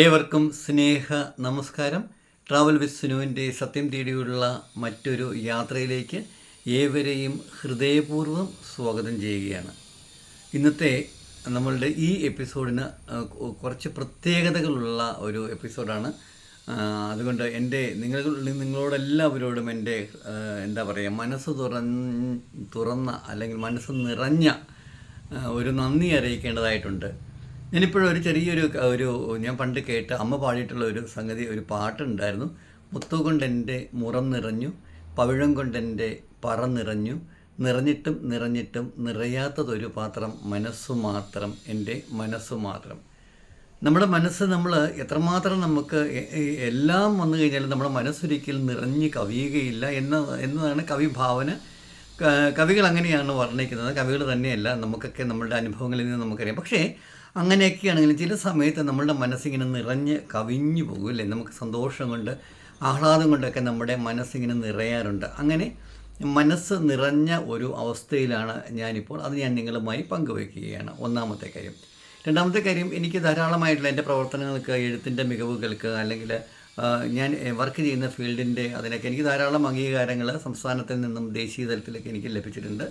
ഏവർക്കും സ്നേഹ നമസ്കാരം. Travel with സുനുവിന്റെ സത്യം തേടിയുള്ള മറ്റൊരു യാത്രയിലേക്ക് ഏവരെയും ഹൃദയപൂർവം സ്വാഗതം ചെയ്യുകയാണ്. ഇന്നത്തെ നമ്മളുടെ ഈ എപ്പിസോഡിന് കുറച്ച് പ്രത്യേകതകളുള്ള ഒരു എപ്പിസോഡാണ്. അതുകൊണ്ട് എന്റെ നിങ്ങൾ നിങ്ങളോടെല്ലാവരോടും എന്റെ എന്താ പറയുക മനസ്സ് തുറന്ന് തുറന്ന അല്ലെങ്കിൽ മനസ്സ് നിറഞ്ഞ ഒരു നന്ദി അറിയിക്കേണ്ടതായിട്ടുണ്ട്. ഞാനിപ്പോഴും ഒരു ചെറിയൊരു ഒരു ഞാൻ പണ്ട് കേട്ട അമ്മ പാടിയിട്ടുള്ള ഒരു സംഗതി ഒരു പാട്ടുണ്ടായിരുന്നു. മുത്തു കൊണ്ടെന്റെ മുറം നിറഞ്ഞു പവിഴം കൊണ്ടെന്റെ പറ നിറഞ്ഞു നിറഞ്ഞിട്ടും നിറഞ്ഞിട്ടും നിറയാത്തതൊരു പാത്രം മനസ്സു മാത്രം എന്റെ മനസ്സു മാത്രം. നമ്മുടെ മനസ്സ് നമ്മൾ എത്രമാത്രം നമുക്ക് എല്ലാം വന്നു കഴിഞ്ഞാലും നമ്മുടെ മനസ്സൊരിക്കലും നിറഞ്ഞ് കവിയുകയില്ല എന്ന എന്നതാണ് കവിഭാവന കവികൾ അങ്ങനെയാണ് വർണിക്കുന്നത്. കവികൾ തന്നെയല്ല നമുക്കൊക്കെ നമ്മളുടെ അനുഭവങ്ങളിൽ നിന്ന് നമുക്കറിയാം. പക്ഷേ അങ്ങനെയൊക്കെ ആണെങ്കിലും ചില സമയത്ത് നമ്മളുടെ മനസ്സിങ്ങനെ നിറഞ്ഞ് കവിഞ്ഞു പോകുമല്ലേ നമുക്ക് സന്തോഷം കൊണ്ട് ആഹ്ലാദം കൊണ്ടൊക്കെ നമ്മുടെ മനസ്സിങ്ങനെ നിറയാറുണ്ട്. അങ്ങനെ മനസ്സ് നിറഞ്ഞ ഒരു അവസ്ഥയിലാണ് ഞാനിപ്പോൾ. അത് ഞാൻ നിങ്ങളുമായി പങ്കുവയ്ക്കുകയാണ്. ഒന്നാമത്തെ കാര്യം. രണ്ടാമത്തെ കാര്യം എനിക്ക് ധാരാളമായിട്ടുള്ള എന്റെ പ്രവർത്തനങ്ങൾക്ക് എഴുത്തിന്റെ മികവുകൾക്ക് അല്ലെങ്കിൽ ഞാൻ വർക്ക് ചെയ്യുന്ന ഫീൽഡിന്റെ അതിനൊക്കെ എനിക്ക് ധാരാളം അംഗീകാരങ്ങൾ സംസ്ഥാനത്തിൽ നിന്നും ദേശീയ തലത്തിലൊക്കെ എനിക്ക് ലഭിച്ചിട്ടുണ്ട്.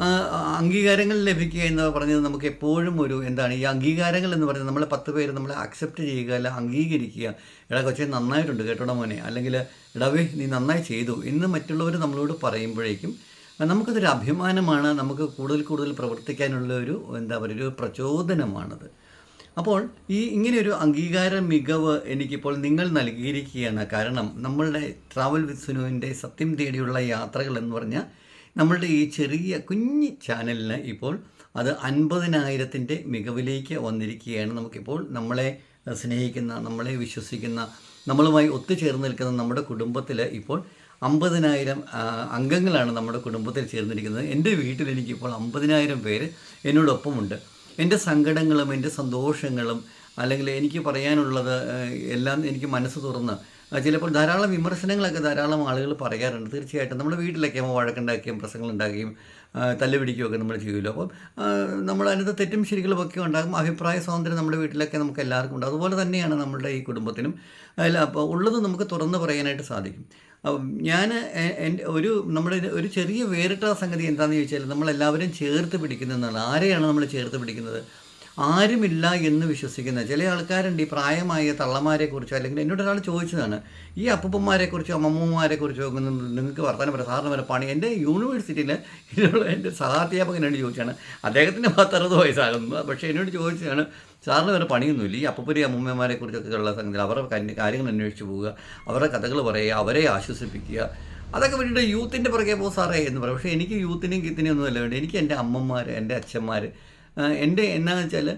അംഗീകാരങ്ങൾ ലഭിക്കുക എന്ന് പറഞ്ഞത് നമുക്ക് എപ്പോഴും ഒരു എന്താണ് ഈ അംഗീകാരങ്ങൾ എന്ന് പറഞ്ഞാൽ നമ്മളെ പത്ത് പേര് നമ്മളെ അക്സെപ്റ്റ് ചെയ്യുക അല്ല അംഗീകരിക്കുക. എടാ കൊച്ചെ നന്നായിട്ടുണ്ട് കേട്ടോ മോനെ. അല്ലെങ്കിൽ എടാവേ നീ നന്നായി ചെയ്തു എന്ന് മറ്റുള്ളവർ നമ്മളോട് പറയുമ്പോഴേക്കും നമുക്കതൊരു അഭിമാനമാണ്. നമുക്ക് കൂടുതൽ കൂടുതൽ പ്രവർത്തിക്കാനുള്ള ഒരു എന്താ പറയുക ഒരു പ്രചോദനമാണത്. അപ്പോൾ ഈ ഇങ്ങനെയൊരു അംഗീകാര മികവ് എനിക്കിപ്പോൾ നിങ്ങൾ നൽകിയിരിക്കുകയാണ്. കാരണം നമ്മളുടെ ട്രാവൽ വിത്ത് സത്യം തേടിയുള്ള യാത്രകൾ എന്ന് പറഞ്ഞാൽ നമ്മളുടെ ഈ ചെറിയ കുഞ്ഞി ചാനലിന് ഇപ്പോൾ അത് അൻപതിനായിരത്തിന്റെ മികവിലേക്ക് വന്നിരിക്കുകയാണ്. നമുക്കിപ്പോൾ നമ്മളെ സ്നേഹിക്കുന്ന നമ്മളെ വിശ്വസിക്കുന്ന നമ്മളുമായി ഒത്തുചേർന്ന് നിൽക്കുന്ന നമ്മുടെ കുടുംബത്തിൽ ഇപ്പോൾ അമ്പതിനായിരം അംഗങ്ങളാണ് നമ്മുടെ കുടുംബത്തിൽ ചേർന്നിരിക്കുന്നത്. എന്റെ വീട്ടിൽ എനിക്കിപ്പോൾ അമ്പതിനായിരം പേര് എന്നോടൊപ്പമുണ്ട്. എന്റെ സങ്കടങ്ങളും എന്റെ സന്തോഷങ്ങളും അല്ലെങ്കിൽ എനിക്ക് പറയാനുള്ളത് എല്ലാം എനിക്ക് മനസ്സ് തുറന്ന് ചിലപ്പോൾ ധാരാളം വിമർശനങ്ങളൊക്കെ ധാരാളം ആളുകൾ പറയാറുണ്ട്. തീർച്ചയായിട്ടും നമ്മുടെ വീട്ടിലൊക്കെ നമ്മൾ വഴക്കുണ്ടാക്കുകയും പ്രശ്നങ്ങളുണ്ടാക്കുകയും തല്ലുപിടിക്കുകയൊക്കെ നമ്മൾ ചെയ്യുമല്ലോ. അപ്പം നമ്മൾ അതിനകത്ത് തെറ്റും ശരികളും ഒക്കെ ഉണ്ടാകും അഭിപ്രായ സ്വാതന്ത്ര്യം നമ്മുടെ വീട്ടിലൊക്കെ നമുക്ക് എല്ലാവർക്കും ഉണ്ട്. അതുപോലെ തന്നെയാണ് നമ്മുടെ ഈ കുടുംബത്തിനും അല്ല അപ്പോൾ ഉള്ളത് നമുക്ക് തുറന്ന് പറയാനായിട്ട് സാധിക്കും. ഞാൻ എന്റെ ഒരു നമ്മുടെ ഒരു ചെറിയ വേറിട്ട സംഗതി എന്താണെന്ന് ചോദിച്ചാൽ നമ്മളെല്ലാവരും ചേർത്ത് പിടിക്കുന്നതെന്നാണ് ആരെയാണ് നമ്മൾ ചേർത്ത് പിടിക്കുന്നത്? ആരുമില്ല എന്ന് വിശ്വസിക്കുന്ന ചില ആൾക്കാരുണ്ട് ഈ പ്രായമായ തള്ളമാരെ കുറിച്ചോ അല്ലെങ്കിൽ എന്നോട് ഒരാൾ ചോദിച്ചതാണ് ഈ അപ്പൂപ്പന്മാരെ കുറിച്ചോ അമ്മമ്മമാരെ കുറിച്ചോ ഒക്കെ നിങ്ങൾക്ക് വർത്തമാനം പറയാം സാറിന് വരെ പണി? എന്റെ യൂണിവേഴ്സിറ്റിയിൽ ഇതിനുള്ള എന്റെ സഹാധ്യാപകൻ എന്നോട് ചോദിച്ചാണ് അദ്ദേഹത്തിന് പത്തറുപത് വയസ്സാകുന്നു. പക്ഷേ എന്നോട് ചോദിച്ചതാണ് സാറിന് വേറെ പണിയൊന്നുമില്ല? ഈ അപ്പൂപ്പരി അമ്മമ്മമാരെക്കുറിച്ചൊക്കെ ഉള്ള സംഗതി അവരുടെ കാര്യങ്ങൾ അന്വേഷിച്ച് പോവുക അവരുടെ കഥകൾ പറയുക അവരെ ആശ്വസിപ്പിക്കുക. അതൊക്കെ വേണ്ടിയിട്ട് യൂത്തിന്റെ പുറകെ പോകും സാറേ എന്ന് പറയും. പക്ഷേ എനിക്ക് യൂത്തിനെയും ഗീത്തിനെയും ഒന്നും അല്ല. വേണ്ടി എനിക്ക് എന്റെ അമ്മമാർ എന്റെ അച്ഛന്മാർ എന്റെ എന്നാന്ന് വെച്ചാൽ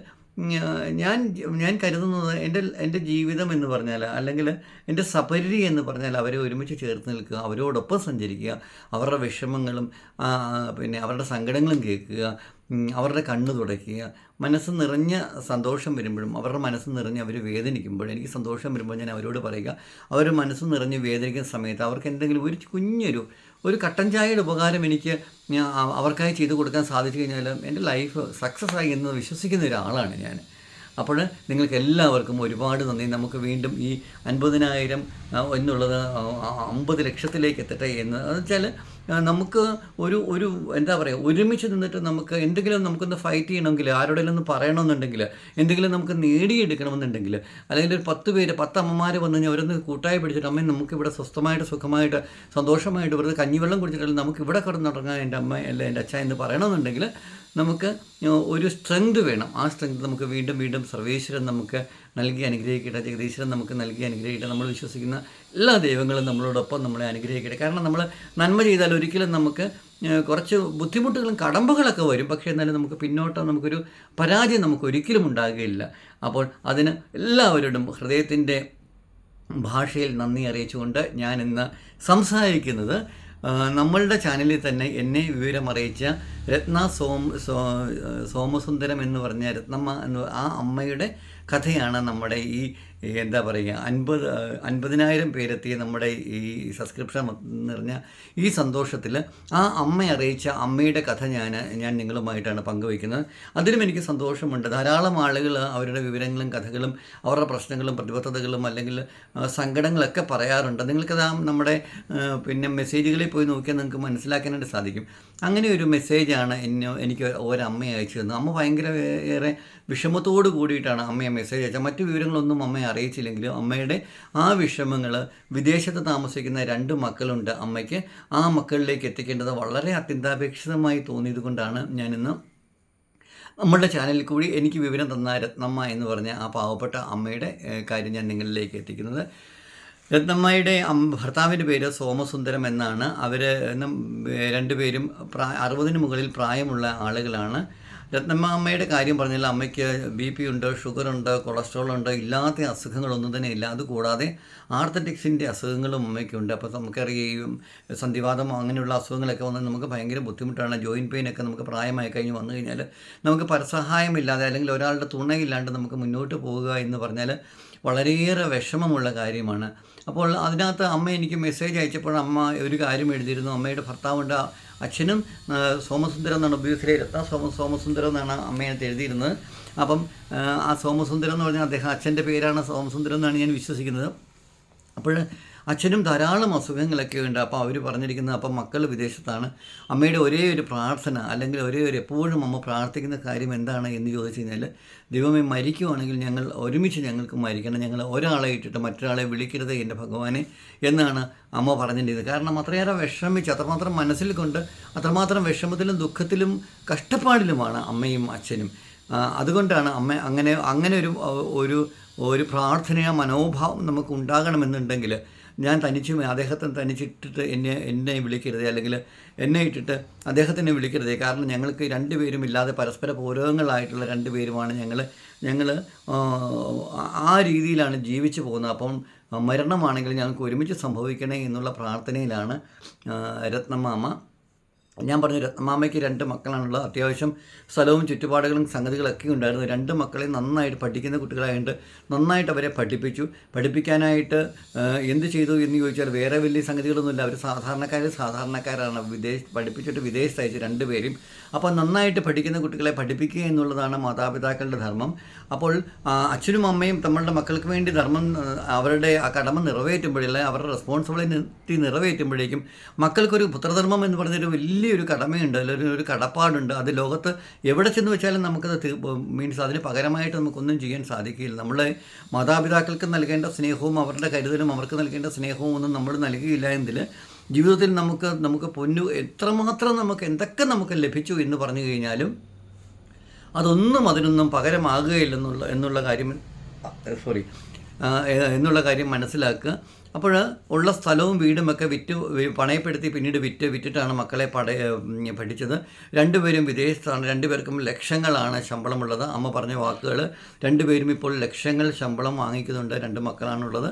ഞാൻ ഞാൻ കരുതുന്നത് എന്റെ എന്റെ ജീവിതം എന്ന് പറഞ്ഞാൽ അല്ലെങ്കിൽ എന്റെ സപരി എന്ന് പറഞ്ഞാൽ അവരെ ഒരുമിച്ച് ചേർത്ത് നിൽക്കുക അവരോടൊപ്പം സഞ്ചരിക്കുക അവരുടെ വിഷമങ്ങളും പിന്നെ അവരുടെ സങ്കടങ്ങളും കേൾക്കുക അവരുടെ കണ്ണ് തുടയ്ക്കുക മനസ്സ് നിറഞ്ഞ സന്തോഷം വരുമ്പോഴും അവരുടെ മനസ്സ് നിറഞ്ഞ് അവർ വേദനിക്കുമ്പോഴും എനിക്ക് സന്തോഷം വരുമ്പോൾ ഞാൻ അവരോട് പറയുക അവർ മനസ്സ് നിറഞ്ഞ് വേദനിക്കുന്ന സമയത്ത് അവർക്ക് എന്തെങ്കിലും ഒരു കുഞ്ഞൊരു ഒരു കട്ടൻ ചായയുടെ ഉപകാരം എനിക്ക് അവർക്കായി ചെയ്തു കൊടുക്കാൻ സാധിച്ചു കഴിഞ്ഞാൽ എന്റെ ലൈഫ് സക്സസ് ആയി എന്ന് വിശ്വസിക്കുന്ന ഒരാളാണ് ഞാൻ. അപ്പോൾ നിങ്ങൾക്ക് എല്ലാവർക്കും ഒരുപാട് നന്ദി. നമുക്ക് വീണ്ടും ഈ അൻപതിനായിരം എന്നുള്ളത് അമ്പത് ലക്ഷത്തിലേക്ക് എത്തട്ടെ എന്ന് വെച്ചാൽ നമുക്ക് ഒരു ഒരു എന്താ പറയുക ഒരുമിച്ച് നിന്നിട്ട് നമുക്ക് എന്തെങ്കിലും നമുക്കൊന്ന് ഫൈറ്റ് ചെയ്യണമെങ്കിൽ ആരോടെങ്കിലും ഒന്ന് പറയണമെന്നുണ്ടെങ്കിൽ എന്തെങ്കിലും നമുക്ക് നേടിയെടുക്കണമെന്നുണ്ടെങ്കിൽ അല്ലെങ്കിൽ ഒരു പത്ത് പേര് പത്ത് അമ്മമാർ വന്നു കഴിഞ്ഞാൽ അവരൊന്ന് കൂട്ടായി പിടിച്ചിട്ട് അമ്മ നമുക്കിവിടെ സ്വസ്ഥമായിട്ട് സുഖമായിട്ട് സന്തോഷമായിട്ട് വെറുതെ കഞ്ഞിവെള്ളം കുടിച്ചിട്ടില്ല നമുക്ക് ഇവിടെ കിടന്നുറങ്ങാൻ എന്റെ അമ്മ അല്ല എന്റെ അച്ഛൻ എന്ന് പറയണമെന്നുണ്ടെങ്കിൽ നമുക്ക് ഒരു സ്ട്രെങ്ത് വേണം. ആ സ്ട്രെങ്ത് നമുക്ക് വീണ്ടും വീണ്ടും സർവേശ്വരൻ നമുക്ക് നൽകി അനുഗ്രഹിക്കട്ടെ ജഗദീശ്വരൻ നമുക്ക് നൽകി അനുഗ്രഹിക്കട്ടെ. നമ്മൾ വിശ്വസിക്കുന്ന എല്ലാ ദൈവങ്ങളും നമ്മളോടൊപ്പം നമ്മളെ അനുഗ്രഹിക്കട്ടെ. കാരണം നമ്മൾ നന്മ ചെയ്താൽ ഒരിക്കലും നമുക്ക് കുറച്ച് ബുദ്ധിമുട്ടുകളും കടമ്പകളൊക്കെ വരും. പക്ഷേ എന്നാലും നമുക്ക് പിന്നോട്ട് നമുക്കൊരു പരാജയം നമുക്ക് ഒരിക്കലും ഉണ്ടാകുകയില്ല. അപ്പോൾ അതിന് എല്ലാവരോടും ഹൃദയത്തിന്റെ ഭാഷയിൽ നന്ദി അറിയിച്ചുകൊണ്ട് ഞാൻ സംസാരിക്കുന്നത് നമ്മളുടെ ചാനലിൽ തന്നെ എന്നെ വിവരം അറിയിച്ച രത്ന സോം സോമസുന്ദരം എന്ന് പറഞ്ഞ രത്നമ്മ എന്ന് ആ അമ്മയുടെ കഥയാണ് നമ്മുടെ ഈ എന്താ പറയുക അൻപത് അൻപതിനായിരം പേരെത്തിയ നമ്മുടെ ഈ സബ്സ്ക്രിപ്ഷൻ നിറഞ്ഞ ഈ സന്തോഷത്തിൽ ആ അമ്മ അറിയിച്ച അമ്മയുടെ കഥ ഞാൻ ഞാൻ നിങ്ങളുമായിട്ടാണ് പങ്കുവയ്ക്കുന്നത്. അതിലും എനിക്ക് സന്തോഷമുണ്ട്. ധാരാളം ആളുകൾ അവരുടെ വിവരങ്ങളും കഥകളും അവരുടെ പ്രശ്നങ്ങളും പ്രതിബദ്ധതകളും അല്ലെങ്കിൽ സങ്കടങ്ങളൊക്കെ പറയാറുണ്ട്. നിങ്ങൾക്കത് ആ നമ്മുടെ പിന്നെ മെസ്സേജുകളിൽ പോയി നോക്കിയാൽ നിങ്ങൾക്ക് മനസ്സിലാക്കാനായിട്ട് സാധിക്കും. അങ്ങനെ ഒരു മെസ്സേജാണ് എന്നെ എനിക്ക് ഒരമ്മ അയച്ചു തന്നത്. അമ്മ ഭയങ്കര ഏറെ വിഷമത്തോട് കൂടിയിട്ടാണ് അമ്മയെ മെസ്സേജ് അയച്ചത്. മറ്റു വിവരങ്ങളൊന്നും അറിയിച്ചില്ലെങ്കിലും അമ്മയുടെ ആ വിഷമങ്ങൾ വിദേശത്ത് താമസിക്കുന്ന രണ്ട് മക്കളുണ്ട് അമ്മയ്ക്ക്. ആ മക്കളിലേക്ക് എത്തിക്കേണ്ടത് വളരെ അത്യന്താപേക്ഷിതമായി തോന്നിയത് കൊണ്ടാണ് ഞാനിന്ന് നമ്മളുടെ ചാനലിൽ കൂടി എനിക്ക് വിവരം തന്ന രത്നമ്മ എന്ന് പറഞ്ഞ ആ പാവപ്പെട്ട അമ്മയുടെ കാര്യം ഞാൻ നിങ്ങളിലേക്ക് എത്തിക്കുന്നത്. രത്നമ്മയുടെ ഭർത്താവിന്റെ പേര് സോമസുന്ദരം എന്നാണ്. അവർ രണ്ടുപേരും പ്രാ അറുപതിന് മുകളിൽ പ്രായമുള്ള ആളുകളാണ്. രത്നമ്മ അമ്മയുടെ കാര്യം പറഞ്ഞാൽ അമ്മയ്ക്ക് ബി പി ഉണ്ട് ഷുഗർ ഉണ്ട് കൊളസ്ട്രോൾ ഉണ്ട് ഇല്ലാത്ത അസുഖങ്ങളൊന്നും തന്നെ ഇല്ല. അതുകൂടാതെ ആർത്തറ്റിക്സിന്റെ അസുഖങ്ങളും അമ്മയ്ക്കുണ്ട്. അപ്പോൾ നമുക്കറിയാം സന്ധിവാദം അങ്ങനെയുള്ള അസുഖങ്ങളൊക്കെ വന്നാൽ നമുക്ക് ഭയങ്കര ബുദ്ധിമുട്ടാണ്. ജോയിന്റ് പെയിനൊക്കെ നമുക്ക് പ്രായമായി കഴിഞ്ഞ് വന്നു കഴിഞ്ഞാൽ നമുക്ക് പരസഹായമില്ലാതെ അല്ലെങ്കിൽ ഒരാളുടെ തുണയില്ലാണ്ട് നമുക്ക് മുന്നോട്ട് പോവുക എന്ന് പറഞ്ഞാൽ വളരെയേറെ വിഷമമുള്ള കാര്യമാണ്. അപ്പോൾ അതിനകത്ത് അമ്മ എനിക്ക് മെസ്സേജ് അയച്ചപ്പോൾ അമ്മ ഒരു കാര്യം എഴുതിയിരുന്നു. അമ്മയുടെ ഭർത്താവുണ്ട് അച്ഛനും സോമസുന്ദരം എന്നാണ് ഒബ്വിയസ്ലി രത്ന സോമ സോമസുന്ദരം എന്നാണ് അമ്മയകത്ത് എഴുതിയിരുന്നത്. അപ്പം ആ സോമസുന്ദരം എന്ന് പറഞ്ഞാൽ അദ്ദേഹം അച്ഛന്റെ പേരാണ് സോമസുന്ദരം എന്നാണ് ഞാൻ വിശ്വസിക്കുന്നത്. അപ്പോൾ അച്ഛനും ധാരാളം അസുഖങ്ങളൊക്കെ ഉണ്ട്. അപ്പോൾ അവർ പറഞ്ഞിരിക്കുന്നത് അപ്പം മക്കൾ വിദേശത്താണ്. അമ്മയുടെ ഒരേ ഒരു പ്രാർത്ഥന അല്ലെങ്കിൽ ഒരേ ഒരു എപ്പോഴും അമ്മ പ്രാർത്ഥിക്കുന്ന കാര്യം എന്താണ് എന്ന് ചോദിച്ചു കഴിഞ്ഞാൽ ദൈവമേ മരിക്കുവാണെങ്കിൽ ഞങ്ങൾ ഒരുമിച്ച് ഞങ്ങൾക്ക് മരിക്കണം. ഞങ്ങൾ ഒരാളെ ഇട്ടിട്ട് മറ്റൊരാളെ വിളിക്കരുത് എന്റെ ഭഗവാനെ എന്നാണ് അമ്മ പറഞ്ഞിട്ടുണ്ടായത് കാരണം അത്രയേറെ വിഷമിച്ച് അത്രമാത്രം മനസ്സിൽ കൊണ്ട് അത്രമാത്രം വിഷമത്തിലും ദുഃഖത്തിലും കഷ്ടപ്പാടിലുമാണ് അമ്മയും അച്ഛനും. അതുകൊണ്ടാണ് അമ്മ അങ്ങനെ അങ്ങനെ ഒരു ഒരു ഒരു പ്രാർത്ഥനയ മനോഭാവം നമുക്ക് ഉണ്ടാകണമെന്നുണ്ടെങ്കിൽ ഞാൻ തനിച്ചും അദ്ദേഹത്തെ തനിച്ചിട്ടിട്ട് എന്നെ എന്നെ വിളിക്കരുതേ അല്ലെങ്കിൽ എന്നെ ഇട്ടിട്ട് അദ്ദേഹത്തിനെ വിളിക്കരുതേ. കാരണം ഞങ്ങൾക്ക് രണ്ടുപേരും ഇല്ലാതെ പരസ്പര പൂരകങ്ങളായിട്ടുള്ള രണ്ടുപേരുമാണ് ഞങ്ങൾ ഞങ്ങൾ ആ രീതിയിലാണ് ജീവിച്ചു പോകുന്നത്. അപ്പം മരണമാണെങ്കിൽ ഞങ്ങൾക്ക് ഒരുമിച്ച് സംഭവിക്കണേ എന്നുള്ള പ്രാർത്ഥനയിലാണ് രത്നമാമ ഞാൻ പറഞ്ഞു രത്നമാമയ്ക്ക് രണ്ട് മക്കളാണുള്ളത്. അത്യാവശ്യം സ്ഥലവും ചുറ്റുപാടുകളും സംഗതികളൊക്കെ ഉണ്ടായിരുന്നു. രണ്ട് മക്കളെ നന്നായിട്ട് പഠിക്കുന്ന കുട്ടികളായതുകൊണ്ട് നന്നായിട്ട് അവരെ പഠിപ്പിച്ചു. പഠിപ്പിക്കാനായിട്ട് എന്ത് ചെയ്തു എന്ന് ചോദിച്ചാൽ വേറെ വലിയ സംഗതികളൊന്നുമില്ല. അവർ സാധാരണക്കാർ സാധാരണക്കാരാണ്. വിദേശ പഠിപ്പിച്ചിട്ട് വിദേശത്ത് അയച്ചു രണ്ടുപേരും അപ്പോൾ നന്നായിട്ട് പഠിക്കുന്ന കുട്ടികളെ പഠിപ്പിക്കുക എന്നുള്ളതാണ് മാതാപിതാക്കളുടെ ധർമ്മം. അപ്പോൾ അച്ഛനും അമ്മയും തങ്ങളുടെ മക്കൾക്ക് വേണ്ടി ധർമ്മം അവരുടെ ആ കടമ നിറവേറ്റുമ്പോഴല്ലേ അവരുടെ റെസ്പോൺസിബിലിറ്റി നിറവേറ്റുമ്പോഴേക്കും മക്കൾക്കൊരു പുത്രധർമ്മം എന്ന് പറഞ്ഞൊരു വലിയൊരു കടമയുണ്ട് അല്ലെങ്കിൽ ഒരു കടപ്പാടുണ്ട്. അത് ലോകത്ത് എവിടെ ചെന്ന് വെച്ചാലും നമുക്കത് മീൻസ് അതിന് പകരമായിട്ട് നമുക്കൊന്നും ചെയ്യാൻ സാധിക്കില്ല നമ്മളെ മാതാപിതാക്കൾക്ക് നൽകേണ്ട സ്നേഹവും അവരുടെ കരുതലും അവർക്ക് നൽകേണ്ട സ്നേഹവും ഒന്നും നമ്മൾ നൽകിയില്ല എങ്കിൽ ജീവിതത്തിൽ നമുക്ക് നമുക്ക് പൊന്നു എത്രമാത്രം നമുക്ക് എന്തൊക്കെ നമുക്ക് ലഭിച്ചു എന്ന് പറഞ്ഞു കഴിഞ്ഞാലും അതൊന്നും അതിനൊന്നും പകരമാകുകയില്ലെന്നുള്ള എന്നുള്ള കാര്യം സോറി എന്നുള്ള കാര്യം മനസ്സിലാക്കുക. അപ്പോൾ ഉള്ള സ്ഥലവും വീടുമൊക്കെ വിറ്റ് പണയപ്പെടുത്തി പിന്നീട് വിറ്റ് വിറ്റിട്ടാണ് മക്കളെ ഉം, പഠിച്ചത്. രണ്ടുപേരും വിദേശത്താണ്. രണ്ടുപേർക്കും ലക്ഷങ്ങളാണ് ശമ്പളമുള്ളത്. അമ്മ പറഞ്ഞ വാക്കുകൾ രണ്ടുപേരും ഇപ്പോൾ ലക്ഷങ്ങൾ ശമ്പളം വാങ്ങിക്കുന്നുണ്ട്. രണ്ട് മക്കളാണുള്ളത്.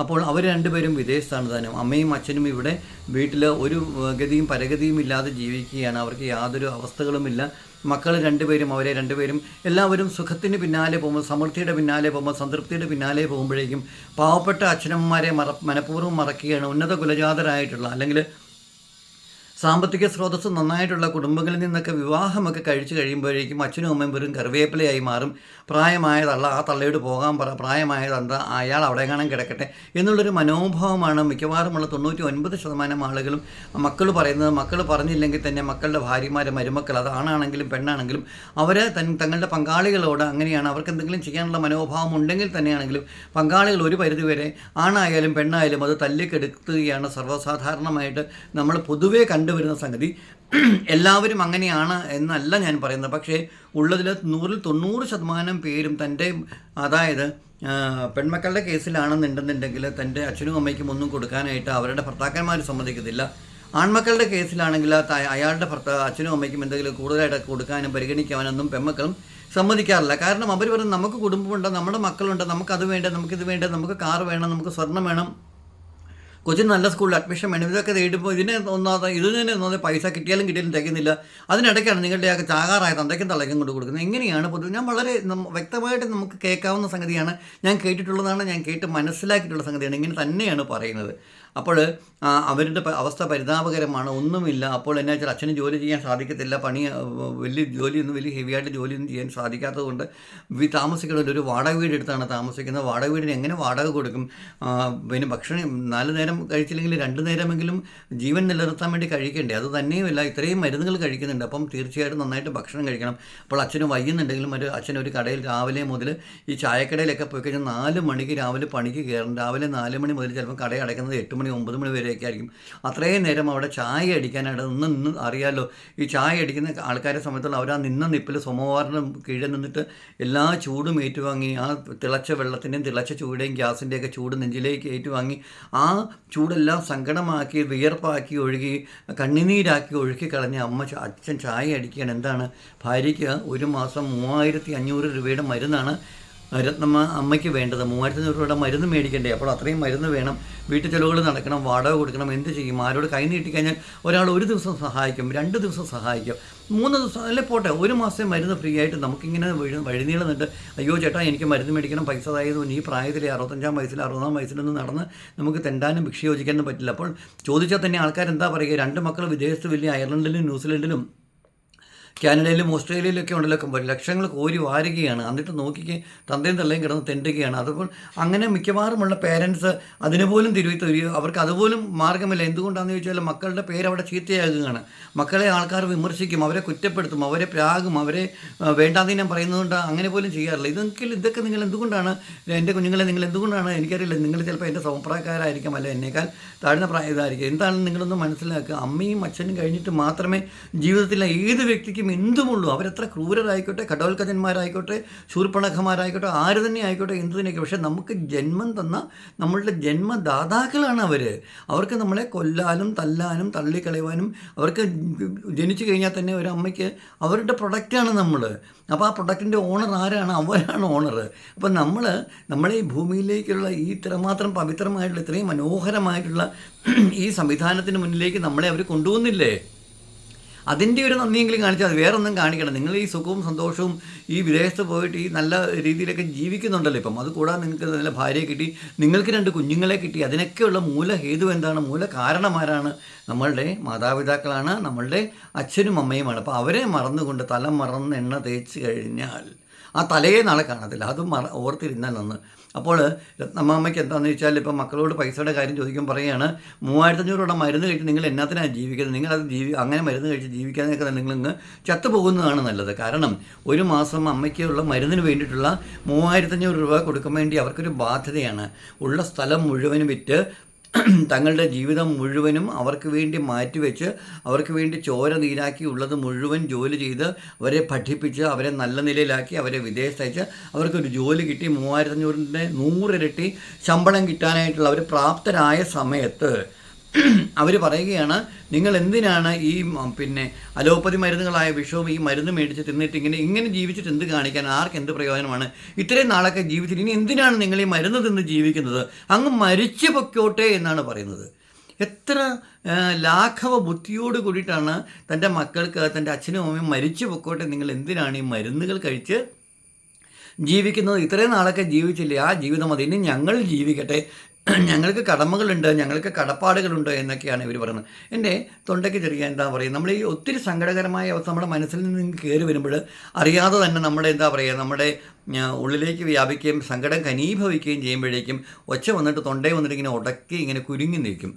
അപ്പോൾ അവർ രണ്ടുപേരും വിദേശത്താണ് താനും അമ്മയും അച്ഛനും ഇവിടെ വീട്ടിൽ ഒരു ഗതിയും പരഗതിയും ഇല്ലാതെ ജീവിക്കുകയാണ്. അവർക്ക് യാതൊരു അവസ്ഥകളുമില്ല. മക്കൾ രണ്ടുപേരും അവരെ രണ്ടുപേരും എല്ലാവരും സുഖത്തിന് പിന്നാലെ പോകുമ്പോൾ സമൃദ്ധിയുടെ പിന്നാലെ പോകുമ്പോൾ സംതൃപ്തിയുടെ പിന്നാലെ പോകുമ്പോഴേക്കും പാവപ്പെട്ട അച്ഛനമ്മമാരെ മറ മനഃപൂർവം മറക്കുകയാണ്. ഉന്നത കുലജാതരായിട്ടുള്ള അല്ലെങ്കിൽ സാമ്പത്തിക സ്രോതസ്സ് നന്നായിട്ടുള്ള കുടുംബങ്ങളിൽ നിന്നൊക്കെ വിവാഹമൊക്കെ കഴിച്ചു കഴിയുമ്പോഴേക്കും അച്ഛനും അമ്മയും വെറും കറിവേപ്പിലയായി മാറും. പ്രായമായതല്ല ആ തള്ളയോട് പോകാൻ പറ പ്രായമായതല്ല അയാൾ അവിടെ കാണാൻ കിടക്കട്ടെ എന്നുള്ളൊരു മനോഭാവമാണ് മിക്കവാറുമുള്ള തൊണ്ണൂറ്റി ഒൻപത് ശതമാനം ആളുകളും മക്കൾ പറയുന്നത്. മക്കൾ പറഞ്ഞില്ലെങ്കിൽ തന്നെ മക്കളുടെ ഭാര്യമാർ മരുമക്കൾ അത് ആണാണെങ്കിലും പെണ്ണാണെങ്കിലും അവർ തൻ തങ്ങളുടെ പങ്കാളികളോട് അങ്ങനെയാണ്. അവർക്ക് എന്തെങ്കിലും ചെയ്യാനുള്ള മനോഭാവം ഉണ്ടെങ്കിൽ തന്നെയാണെങ്കിലും പങ്കാളികൾ ഒരു പരിധിവരെ ആണായാലും പെണ്ണായാലും അത് തല്ലിക്കെടുക്കുകയാണ് സർവസാധാരണമായിട്ട്. നമ്മൾ പൊതുവേ കണ്ടുവരുന്ന സംഗതി. എല്ലാവരും അങ്ങനെയാണ് എന്നല്ല ഞാൻ പറയുന്നത്. പക്ഷേ ഉള്ളതിൽ നൂറിൽ തൊണ്ണൂറ് ശതമാനം പേരും തന്റെ അതായത് പെൺമക്കളുടെ കേസിലാണെന്നുണ്ടെന്നുണ്ടെങ്കിൽ തന്റെ അച്ഛനും അമ്മയ്ക്കും ഒന്നും കൊടുക്കാനായിട്ട് അവരുടെ ഭർത്താക്കന്മാർ സമ്മതിക്കത്തില്ല. ആൺമക്കളുടെ കേസിലാണെങ്കിൽ അയാളുടെ ഭർത്താവ് അച്ഛനും അമ്മയ്ക്കും എന്തെങ്കിലും കൂടുതലായിട്ട് കൊടുക്കാനും പരിഗണിക്കാനൊന്നും പെൺമക്കളും സമ്മതിക്കാറില്ല. കാരണം അവർ പറയും നമുക്ക് കുടുംബമുണ്ട് നമ്മുടെ മക്കളുണ്ട് നമുക്കത് വേണ്ട നമുക്കിത് വേണ്ട നമുക്ക് കാർ വേണം നമുക്ക് സ്വർണം വേണം കൊച്ചിന് നല്ല സ്കൂളിൽ അഡ്മിഷൻ വേണം. ഇതൊക്കെ നേടുമ്പോൾ ഇതിനെ ഒന്നാമത് ഇതിന് തന്നെ ഒന്നാമത് പൈസ കിട്ടിയാലും കിട്ടിയാലും തികയുന്നില്ല. അതിനിടയ്ക്കാണ് നിങ്ങളുടെ ആ ചാകാറായ തന്തയ്ക്കും തള്ളയ്ക്കും കൊണ്ട് കൊടുക്കുന്നത്. എങ്ങനെയാണ് പൊതുവെ ഞാൻ വളരെ വ്യക്തമായിട്ട് നമുക്ക് കേൾക്കാവുന്ന സംഗതിയാണ് ഞാൻ കേട്ടിട്ടുള്ളതാണ് ഞാൻ കേട്ട് മനസ്സിലാക്കിയിട്ടുള്ള സംഗതിയാണ്. ഇങ്ങനെ തന്നെയാണ് പറയുന്നത്. അപ്പോൾ അവരുടെ അവസ്ഥ പരിതാപകരമാണ്. ഒന്നുമില്ല. അപ്പോൾ എന്നാ വെച്ചാൽ അച്ഛന് ജോലി ചെയ്യാൻ സാധിക്കത്തില്ല. പണി വലിയ ജോലിയൊന്നും വലിയ ഹെവി ആയിട്ട് ജോലിയൊന്നും ചെയ്യാൻ സാധിക്കാത്തതുകൊണ്ട് താമസിക്കുന്നത് ഒരു വാടക വീട് എടുത്താണ് താമസിക്കുന്നത്. വാടക വീടിന് എങ്ങനെ വാടക കൊടുക്കും? പിന്നെ ഭക്ഷണം നാല് നേരം കഴിച്ചില്ലെങ്കിൽ രണ്ട് നേരമെങ്കിലും ജീവൻ നിലനിർത്താൻ വേണ്ടി കഴിക്കണ്ടേ? അത് തന്നെയുമല്ല ഇത്രയും മരുന്നുകൾ കഴിക്കുന്നുണ്ട്. അപ്പം തീർച്ചയായിട്ടും നന്നായിട്ട് ഭക്ഷണം കഴിക്കണം. അപ്പോൾ അച്ഛന് വയ്യുന്നുണ്ടെങ്കിലും ഒരു അച്ഛൻ ഒരു കടയിൽ രാവിലെ മുതൽ ഈ ചായക്കടയിലൊക്കെ പോയി കഴിഞ്ഞാൽ നാല് മണിക്ക് രാവിലെ പണിക്ക് കയറണം രാവിലെ നാല് മണി മുതൽ ചിലപ്പോൾ കട അടയ്ക്കുന്നത് എട്ട് മണി ഒമ്പത് മണി വരെയൊക്കെ ആയിരിക്കും അത്രയും നേരം അവിടെ ചായ അടിക്കാനായിട്ട് നിന്ന് നിന്ന് അറിയാമല്ലോ ഈ ചായ അടിക്കുന്ന ആൾക്കാരെ സംബന്ധിച്ചുള്ള അവർ ആ നിന്ന നിപ്പിൽ സോമവാറിനും കീഴിൽ നിന്നിട്ട് എല്ലാ ചൂടും ഏറ്റുവാങ്ങി ആ തിളച്ച വെള്ളത്തിന്റെയും തിളച്ച ചൂടേയും ഗ്യാസിന്റെയൊക്കെ ചൂട് നെഞ്ചിലേക്ക് ഏറ്റുവാങ്ങി ആ ചൂടെല്ലാം സങ്കടമാക്കി വിയർപ്പാക്കി ഒഴുകി കണ്ണിനീരാക്കി ഒഴുക്കി കളഞ്ഞ അമ്മ അച്ഛൻ ചായ അടിക്കുകയാണ്. എന്താണ്? ഭാര്യയ്ക്ക് ഒരു മാസം മൂവായിരത്തി അഞ്ഞൂറ് രൂപയുടെ മരുന്നാണ് രത്നമ്മ അമ്മയ്ക്ക് വേണ്ടത്. മൂവായിരത്തി അഞ്ഞൂറ് രൂപയുടെ മരുന്ന് മേടിക്കണ്ടേ? അപ്പോൾ അത്രയും മരുന്ന് വേണം. വീട്ടു ചെലവുകൾ നടക്കണം വാടക കൊടുക്കണം എന്ത് ചെയ്യും? ആരോട് കൈ നീട്ടിക്കഴിഞ്ഞാൽ ഒരാൾ ഒരു ദിവസം സഹായിക്കും രണ്ട് ദിവസം സഹായിക്കും മൂന്ന് ദിവസം അല്ലെ പോട്ടെ ഒരു മാസം മരുന്ന് ഫ്രീ ആയിട്ട് നമുക്കിങ്ങനെ വഴി വഴിനീളുന്നുണ്ട്. അയ്യോ ചേട്ടാ എനിക്ക് മരുന്ന് മേടിക്കണം പൈസ അതായത് ഈ പ്രായത്തിൽ അറുപത്തഞ്ചാം വയസ്സിൽ അറുപതാം വയസ്സിലൊന്നും നടന്ന് നമുക്ക് തെണ്ടാനും ഭിക്ഷ യോജിക്കാനും പറ്റില്ല. അപ്പോൾ ചോദിച്ചാൽ തന്നെ ആൾക്കാർ എന്താ പറയുക? രണ്ട് മക്കൾ വിദേശത്ത് വലിയ അയർലൻഡിലും ന്യൂസിലൻഡിലും കാനഡയിലും ഓസ്ട്രേലിയയിലൊക്കെ ഉണ്ടല്ലോ ലക്ഷങ്ങൾ കോരി വാരുകയാണ്. എന്നിട്ട് നോക്കിക്ക് തന്തയും തള്ളയും കിടന്ന് തെണ്ടുകയാണ്. അതുപോലെ അങ്ങനെ മിക്കവാറുമുള്ള പേരൻസ് അതിന് പോലും തിരുവി തരിക അവർക്ക് അതുപോലും മാർഗമില്ല. എന്തുകൊണ്ടാണെന്ന് ചോദിച്ചാൽ മക്കളുടെ പേര് അവിടെ ചീത്തയാകുകയാണ്. മക്കളെ ആൾക്കാർ വിമർശിക്കും അവരെ കുറ്റപ്പെടുത്തും അവരെ പ്രാകും അവരെ ആ, വേണ്ടാതീനം പറയുന്നതുകൊണ്ട് അങ്ങനെ പോലും ചെയ്യാറില്ല. ഇതെങ്കിൽ ഇതൊക്കെ നിങ്ങൾ എന്തുകൊണ്ടാണ് എന്റെ കുഞ്ഞുങ്ങളെ നിങ്ങൾ എന്തുകൊണ്ടാണ് എനിക്കറിയില്ല. നിങ്ങൾ ചിലപ്പോൾ എന്റെ സമപ്രായക്കാരായിരിക്കാം അല്ല എന്നേക്കാൾ താഴ്ന്ന പ്രായതായിരിക്കും എന്താണെന്ന് നിങ്ങളൊന്ന് മനസ്സിലാക്കുക? അമ്മയും അച്ഛനും കഴിഞ്ഞിട്ട് മാത്രമേ ജീവിതത്തിലെ ഏത് വ്യക്തിക്കും എന്തുമുള്ളൂ അവരെത്ര ക്രൂരരായിക്കോട്ടെ കടോൽക്കഥന്മാരായിക്കോട്ടെ ശൂർപ്പണഖമാരായിക്കോട്ടെ ആര് തന്നെ ആയിക്കോട്ടെ എന്ത് തന്നെയൊക്കെ. പക്ഷേ നമുക്ക് ജന്മം തന്ന നമ്മളുടെ ജന്മദാതാക്കളാണ് അവർ അവർക്ക് നമ്മളെ കൊല്ലാനും തല്ലാനും തള്ളിക്കളയുവാനും അവർക്ക് ജനിച്ചു കഴിഞ്ഞാൽ തന്നെ ഒരു അമ്മയ്ക്ക് അവരുടെ പ്രൊഡക്റ്റാണ് നമ്മൾ അപ്പോൾ ആ പ്രൊഡക്റ്റിന്റെ ഓണർ ആരാണ്? അവരാണ് ഓണർ. അപ്പോൾ നമ്മൾ നമ്മളെ ഈ ഭൂമിയിലേക്കുള്ള ഈ ഇത്രമാത്രം പവിത്രമായിട്ടുള്ള ഇത്രയും മനോഹരമായിട്ടുള്ള ഈ സംവിധാനത്തിന് മുന്നിലേക്ക് നമ്മളെ അവർ കൊണ്ടുപോകുന്നില്ലേ അതിന്റെ ഒരു നന്ദിയെങ്കിലും കാണിച്ചാൽ അത് വേറെ ഒന്നും കാണിക്കണം നിങ്ങൾ ഈ സുഖവും സന്തോഷവും ഈ വിദേശത്ത് പോയിട്ട് ഈ നല്ല രീതിയിലൊക്കെ ജീവിക്കുന്നുണ്ടല്ലോ ഇപ്പം. അത് കൂടാതെ നിങ്ങൾക്ക് നല്ല ഭാര്യയെ കിട്ടി. നിങ്ങൾക്ക് രണ്ട് കുഞ്ഞുങ്ങളെ കിട്ടി. അതിനൊക്കെയുള്ള മൂലഹേതു എന്താണ്? മൂല കാരണമാരാണ് നമ്മളുടെ മാതാപിതാക്കളാണ് നമ്മളുടെ അച്ഛനും അമ്മയുമാണ്. അപ്പോൾ അവരെ മറന്നുകൊണ്ട് തല മറന്ന് എണ്ണ തേച്ച് കഴിഞ്ഞാൽ ആ തലയെ നാളെ കാണത്തില്ല. അതും മറ ഓർത്തിരുന്നാൽ നന്ന് അപ്പോൾ രത്നമാമയ്ക്ക് എന്താണെന്ന് വെച്ചാൽ ഇപ്പോൾ മക്കളോട് പൈസയുടെ കാര്യം ചോദിക്കുമ്പോൾ പറയുകയാണ് മൂവായിരത്തഞ്ഞൂറ് രൂപ മരുന്ന് കഴിച്ച് നിങ്ങൾ എന്നാത്തിനാണ് ജീവിക്കുന്നത്? നിങ്ങളത് ജീവി അങ്ങനെ മരുന്ന് കഴിച്ച് ജീവിക്കാനൊക്കെ നിങ്ങൾ ഇങ്ങ് ചത്തുപോകുന്നതാണ് നല്ലത്. കാരണം ഒരു മാസം അമ്മയ്ക്കുള്ള മരുന്നിന് വേണ്ടിയിട്ടുള്ള മൂവായിരത്തഞ്ഞൂറ് രൂപ കൊടുക്കാൻ വേണ്ടി അവർക്കൊരു ബാധ്യതയാണ്. ഉള്ള സ്ഥലം മുഴുവനും വിറ്റ് തങ്ങളുടെ ജീവിതം മുഴുവനും അവർക്ക് വേണ്ടി മാറ്റിവെച്ച് അവർക്ക് വേണ്ടി ചോര നീരാക്കി ഉള്ളത് മുഴുവൻ ജോലി ചെയ്ത് അവരെ പഠിപ്പിച്ച് അവരെ നല്ല നിലയിലാക്കി അവരെ വിദേശത്തയച്ച് അവർക്കൊരു ജോലി കിട്ടി മൂവായിരത്തഞ്ഞൂറിന്റെ നൂറിരട്ടി ശമ്പളം കിട്ടാനായിട്ടുള്ള അവർ പ്രാപ്തരായ സമയത്ത് അവർ പറയുകയാണ് നിങ്ങൾ എന്തിനാണ് ഈ പിന്നെ അലോപ്പതി മരുന്നുകളായ വിഷവും ഈ മരുന്ന് മേടിച്ച് തിന്നിട്ട് ഇങ്ങനെ ഇങ്ങനെ ജീവിച്ചിട്ട് എന്ത് കാണിക്കാൻ? ആർക്ക് എന്ത് പ്രയോജനമാണ്? ഇത്രയും നാളൊക്കെ ജീവിച്ചിട്ട് ഇനി എന്തിനാണ് നിങ്ങൾ ഈ മരുന്ന് തിന്ന് ജീവിക്കുന്നത്? അങ്ങ് മരിച്ചു പൊക്കോട്ടെ എന്നാണ് പറയുന്നത്. എത്ര ലാഘവ ബുദ്ധിയോട് കൂടിയിട്ടാണ് തന്റെ മക്കൾക്ക് തന്റെ അച്ഛനും അമ്മയും മരിച്ചു പൊക്കോട്ടെ നിങ്ങൾ എന്തിനാണ് ഈ മരുന്നുകൾ കഴിച്ച് ജീവിക്കുന്നത്? ഇത്രയും നാളൊക്കെ ജീവിച്ചില്ലേ? ആ ജീവിതം അത് ഇനി ഞങ്ങൾ ജീവിക്കട്ടെ. ഞങ്ങൾക്ക് കടമകളുണ്ട് ഞങ്ങൾക്ക് കടപ്പാടുകളുണ്ട് എന്നൊക്കെയാണ് ഇവർ പറയുന്നത്. എന്റെ തൊണ്ടയ്ക്ക് ചെറിയ എന്താ പറയുക നമ്മൾ ഈ ഒത്തിരി സങ്കടകരമായ അവസ്ഥ നമ്മുടെ മനസ്സിൽ നിന്ന് കയറി വരുമ്പോൾ അറിയാതെ തന്നെ നമ്മുടെ എന്താ പറയുക നമ്മുടെ ഉള്ളിലേക്ക് വ്യാപിക്കുകയും സങ്കടം ഘനീഭവിക്കുകയും ചെയ്യുമ്പോഴേക്കും ഒച്ച വന്നിട്ട് തൊണ്ടയിൽ വന്നിട്ട് ഇങ്ങനെ ഉടക്കി ഇങ്ങനെ കുരുങ്ങി നിൽക്കും.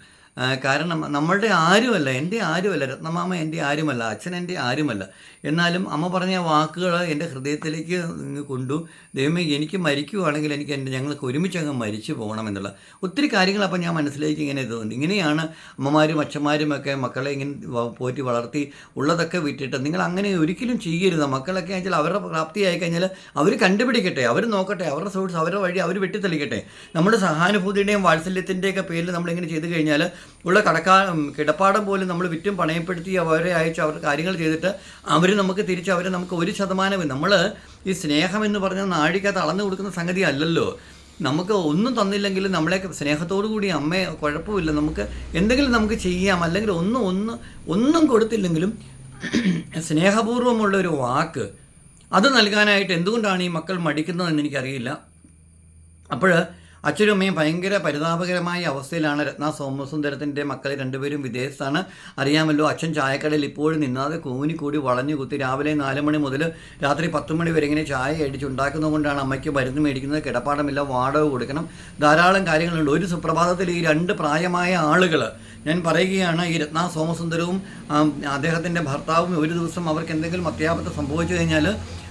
കാരണം നമ്മളുടെ ആരുമല്ല എന്റെ ആരുമല്ല രത്നമാമ എന്റെ ആരുമല്ല അച്ഛൻ എന്റെ ആരുമല്ല. എന്നാലും അമ്മ പറഞ്ഞ വാക്കുകൾ എന്റെ ഹൃദയത്തിലേക്ക് കൊണ്ടു ദൈവമേ എനിക്ക് മരിക്കുവാണെങ്കിൽ എനിക്ക് എന്റെ ഞങ്ങൾക്ക് ഒരുമിച്ച് അങ്ങ് മരിച്ചു പോകണം എന്നുള്ള ഒത്തിരി കാര്യങ്ങൾ അപ്പം ഞാൻ മനസ്സിലേക്ക് ഇങ്ങനെ ഇതുണ്ട്. ഇങ്ങനെയാണ് അമ്മമാരും അച്ഛന്മാരും ഒക്കെ മക്കളെ ഇങ്ങനെ പോറ്റി വളർത്തി ഉള്ളതൊക്കെ വിട്ടിട്ട് നിങ്ങൾ അങ്ങനെ ഒരിക്കലും ചെയ്യരുത്. മക്കളൊക്കെ വെച്ചാൽ അവരുടെ പ്രാപ്തിയായി കഴിഞ്ഞാൽ അവർ കണ്ടുപിടിക്കട്ടെ അവർ നോക്കട്ടെ അവരുടെ സോഴ്സ് അവരുടെ വഴി അവർ വെട്ടിത്തെളിക്കട്ടെ. നമ്മുടെ സഹാനുഭൂതിയുടെയും വാത്സല്യത്തിന്റെയൊക്കെ പേരിൽ നമ്മളിങ്ങനെ ചെയ്ത് കഴിഞ്ഞാൽ ഉള്ള കടക്കാ കിടപ്പാടം പോലും നമ്മൾ വിറ്റും പണയപ്പെടുത്തി അവരെ അയച്ച് അവർ കാര്യങ്ങൾ ചെയ്തിട്ട് അവർ നമുക്ക് തിരിച്ച് അവരെ നമുക്ക് ഒരു ശതമാനം നമ്മൾ ഈ സ്നേഹം എന്ന് പറഞ്ഞ നാഴിക അളന്നു കൊടുക്കുന്ന സംഗതി അല്ലല്ലോ. നമുക്ക് ഒന്നും തന്നില്ലെങ്കിലും നമ്മളെ സ്നേഹത്തോടു കൂടി അമ്മയെ കുഴപ്പമില്ല. നമുക്ക് എന്തെങ്കിലും നമുക്ക് ചെയ്യാം. അല്ലെങ്കിൽ ഒന്നും ഒന്ന് ഒന്നും കൊടുത്തില്ലെങ്കിലും സ്നേഹപൂർവമുള്ള ഒരു വാക്ക് അത് നൽകാനായിട്ട് എന്തുകൊണ്ടാണ് ഈ മക്കൾ മടിക്കുന്നതെന്ന് എനിക്കറിയില്ല. അപ്പോൾ അച്ഛനും ഭയങ്കര പരിതാപകരമായ അവസ്ഥയിലാണ് രത്ന സോമസുന്ദരത്തിന്റെ മക്കൾ രണ്ടുപേരും വിദേശത്താണ്. അറിയാമല്ലോ അച്ഛൻ ചായക്കടയിൽ ഇപ്പോഴും നിന്നാതെ കൂനിക്കൂടി വളഞ്ഞു കുത്തി രാവിലെ നാല് മണി മുതൽ രാത്രി പത്ത് മണി വരെ ഇങ്ങനെ ചായ അടിച്ചുണ്ടാക്കുന്നത് കൊണ്ടാണ് അമ്മയ്ക്ക് മരുന്ന് മേടിക്കുന്നത്. കിടപ്പാടമില്ല വാടക കൊടുക്കണം. ധാരാളം കാര്യങ്ങളുണ്ട്. ഒരു സുപ്രഭാതത്തിൽ ഈ രണ്ട് പ്രായമായ ആളുകൾ ഞാൻ പറയുകയാണ് ഈ രത്ന സോമസുന്ദരവും അദ്ദേഹത്തിന്റെ ഭർത്താവും ഒരു ദിവസം അവർക്ക് എന്തെങ്കിലും അത്യാപത്തം സംഭവിച്ചു കഴിഞ്ഞാൽ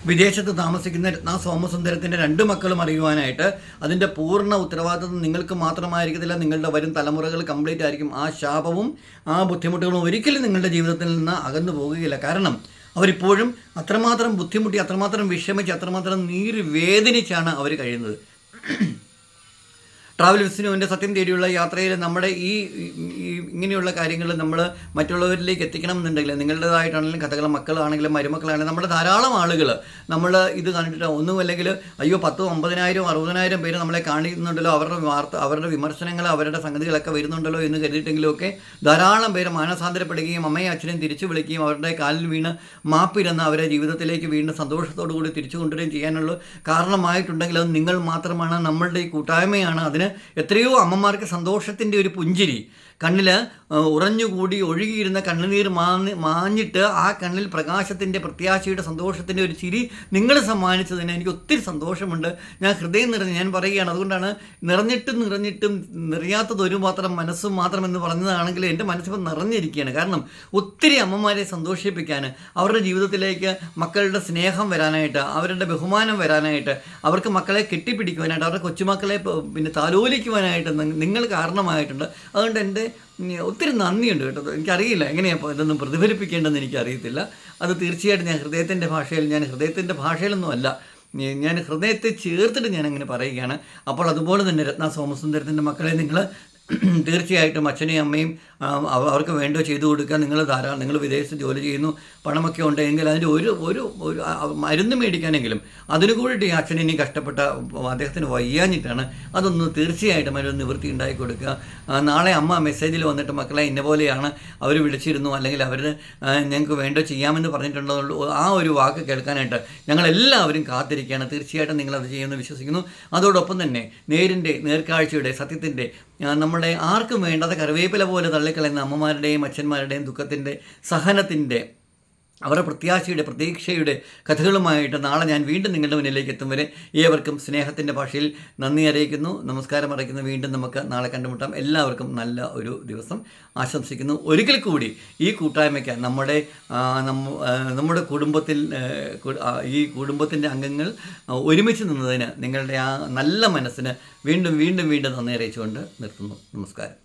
വിദേശത്ത് താമസിക്കുന്ന രത്ന സോമസുന്ദരത്തിന്റെ രണ്ട് മക്കളും അറിയുവാനായിട്ട് അതിന്റെ പൂർണ ഉത്തരവാദിത്വം നിങ്ങൾക്ക് മാത്രമായിരിക്കത്തില്ല. നിങ്ങളുടെ വരും തലമുറകൾ കംപ്ലീറ്റ് ആയിരിക്കും. ആ ശാപവും ആ ബുദ്ധിമുട്ടുകളും ഒരിക്കലും നിങ്ങളുടെ ജീവിതത്തിൽ നിന്ന് അകന്നു പോകുകയില്ല. കാരണം അവരിപ്പോഴും അത്രമാത്രം ബുദ്ധിമുട്ടി അത്രമാത്രം വിഷമിച്ച് അത്രമാത്രം നീര് വേദനിച്ചാണ് അവർ കഴിയുന്നത്. ട്രാവൽ വിസിനുവിന്റെ സത്യം തേടിയുള്ള യാത്രയിൽ നമ്മുടെ ഈ ഇങ്ങനെയുള്ള കാര്യങ്ങൾ നമ്മൾ മറ്റുള്ളവരിലേക്ക് എത്തിക്കണം എന്നുണ്ടെങ്കിൽ നിങ്ങളുടേതായിട്ടാണെങ്കിലും കഥകൾ മക്കളാണെങ്കിലും മരുമക്കളാണെങ്കിലും നമ്മുടെ ധാരാളം ആളുകൾ നമ്മൾ ഇത് കണ്ടിട്ട് ഒന്നുമല്ലെങ്കിൽ അയ്യോ പത്തും അമ്പതിനായിരം അറുപതിനായിരം പേര് നമ്മളെ കാണിക്കുന്നുണ്ടല്ലോ അവരുടെ വാർത്ത അവരുടെ വിമർശനങ്ങൾ അവരുടെ സംഗതികളൊക്കെ വരുന്നുണ്ടല്ലോ എന്ന് കരുതിയിട്ടെങ്കിലുമൊക്കെ ധാരാളം പേര് മാനസാന്തരപ്പെടുകയും അമ്മയും അച്ഛനെയും തിരിച്ചു വിളിക്കുകയും അവരുടെ കാലിൽ വീണ് മാപ്പിരുന്ന് അവരെ ജീവിതത്തിലേക്ക് വീണ്ടും സന്തോഷത്തോടു കൂടി തിരിച്ചു കൊണ്ടുവരികയും ചെയ്യാനുള്ള കാരണമായിട്ടുണ്ടെങ്കിൽ അത് നിങ്ങൾ മാത്രമാണ് നമ്മളുടെ ഈ കൂട്ടായ്മയാണ്. അതിന് എത്രയോ അമ്മമാർക്ക് സന്തോഷത്തിന്റെ ഒരു പുഞ്ചിരി. കണ്ണിൽ ഉറഞ്ഞുകൂടി ഒഴുകിയിരുന്ന കണ്ണുനീർ മാഞ്ഞ് മാഞ്ഞിട്ട് ആ കണ്ണിൽ പ്രകാശത്തിന്റെ പ്രത്യാശയുടെ സന്തോഷത്തിന്റെ ഒരു ചിരി നിങ്ങൾ സമ്മാനിച്ചതിന് എനിക്ക് ഒത്തിരി സന്തോഷമുണ്ട്. ഞാൻ ഹൃദയം നിറഞ്ഞ് ഞാൻ പറയുകയാണ് അതുകൊണ്ടാണ് നിറഞ്ഞിട്ടും നിറഞ്ഞിട്ടും നിറയാത്തത് ഒരു മാത്രം മനസ്സും മാത്രം എന്ന് പറഞ്ഞതാണെങ്കിൽ എന്റെ മനസ്സിപ്പം നിറഞ്ഞിരിക്കുകയാണ്. കാരണം ഒത്തിരി അമ്മമാരെ സന്തോഷിപ്പിക്കാൻ അവരുടെ ജീവിതത്തിലേക്ക് മക്കളുടെ സ്നേഹം വരാനായിട്ട് അവരുടെ ബഹുമാനം വരാനായിട്ട് അവർക്ക് മക്കളെ കെട്ടിപ്പിടിക്കുവാനായിട്ട് അവരുടെ കൊച്ചുമക്കളെ പിന്നെ താലോലിക്കുവാനായിട്ട് നിങ്ങൾ കാരണമായിട്ടുണ്ട്. അതുകൊണ്ട് എന്റെ ഒത്തിരി നന്ദിയുണ്ട് കേട്ടോ. എനിക്കറിയില്ല എങ്ങനെയാണ് അപ്പോൾ ഇതൊന്നും പ്രതിഫലിപ്പിക്കേണ്ടതെന്ന് എനിക്കറിയത്തില്ല. അത് തീർച്ചയായിട്ടും ഞാൻ ഹൃദയത്തിന്റെ ഭാഷയിൽ ഞാൻ ഹൃദയത്തിന്റെ ഭാഷയിലൊന്നും അല്ല. ഞാൻ ഹൃദയത്തെ ചേർത്തിട്ട് ഞാൻ അങ്ങനെ പറയുകയാണ്. അപ്പോൾ അതുപോലെ തന്നെ രത്ന സോമസുന്ദരത്തിന്റെ മക്കളെ നിങ്ങൾ തീർച്ചയായിട്ടും അച്ഛനെയും അമ്മയും അവർക്ക് വേണ്ടോ ചെയ്തു കൊടുക്കുക നിങ്ങൾ ധാരാളം നിങ്ങൾ വിദേശത്ത് ജോലി ചെയ്യുന്നു പണമൊക്കെ ഉണ്ടെങ്കിൽ അതിന്റെ ഒരു ഒരു ഒരു മരുന്ന് മേടിക്കാനെങ്കിലും അതിനു ഈ അച്ഛൻ ഇനി കഷ്ടപ്പെട്ട അദ്ദേഹത്തിന് വയ്യാഞ്ഞിട്ടാണ് അതൊന്ന് തീർച്ചയായിട്ടും അതിനൊരു നിവൃത്തി ഉണ്ടാക്കി കൊടുക്കുക. നാളെ അമ്മ മെസ്സേജിൽ വന്നിട്ട് മക്കളെ ഇന്ന പോലെയാണ് അവർ വിളിച്ചിരുന്നു അല്ലെങ്കിൽ അവർ ഞങ്ങൾക്ക് വേണ്ടോ ചെയ്യാമെന്ന് പറഞ്ഞിട്ടുണ്ടോ ആ ഒരു വാക്ക് കേൾക്കാനായിട്ട് ഞങ്ങളെല്ലാവരും കാത്തിരിക്കുകയാണ്. തീർച്ചയായിട്ടും നിങ്ങളത് ചെയ്യുമെന്ന് വിശ്വസിക്കുന്നു. അതോടൊപ്പം തന്നെ നേരിന്റെ നേർക്കാഴ്ചയുടെ സത്യത്തിന്റെ നമ്മളെ ആർക്കും വേണ്ടാത്ത കറിവേപ്പില പോലെ തള്ളിക്കളയുന്ന അമ്മമാരുടെയും അച്ഛന്മാരുടെയും ദുഃഖത്തിന്റെ സഹനത്തിന്റെ അവരുടെ പ്രത്യാശയുടെ പ്രതീക്ഷയുടെ കഥകളുമായിട്ട് നാളെ ഞാൻ വീണ്ടും നിങ്ങളുടെ മുന്നിലേക്ക് എത്തും വരെ ഏവർക്കും സ്നേഹത്തിന്റെ ഭാഷയിൽ നന്ദി അറിയിക്കുന്നു. നമസ്കാരം അറിയിക്കുന്നു. വീണ്ടും നമുക്ക് നാളെ കണ്ടുമുട്ടാം. എല്ലാവർക്കും നല്ല ഒരു ദിവസം ആശംസിക്കുന്നു. ഒരിക്കൽ കൂടി ഈ കൂട്ടായ്മയ്ക്ക് നമ്മുടെ നമ്മുടെ കുടുംബത്തിൽ ഈ കുടുംബത്തിന്റെ അംഗങ്ങൾ ഒരുമിച്ച് നിന്നതിന് നിങ്ങളുടെ ആ നല്ല മനസ്സിന് വീണ്ടും വീണ്ടും വീണ്ടും നന്ദി അറിയിച്ചുകൊണ്ട് നിർത്തുന്നു. നമസ്കാരം.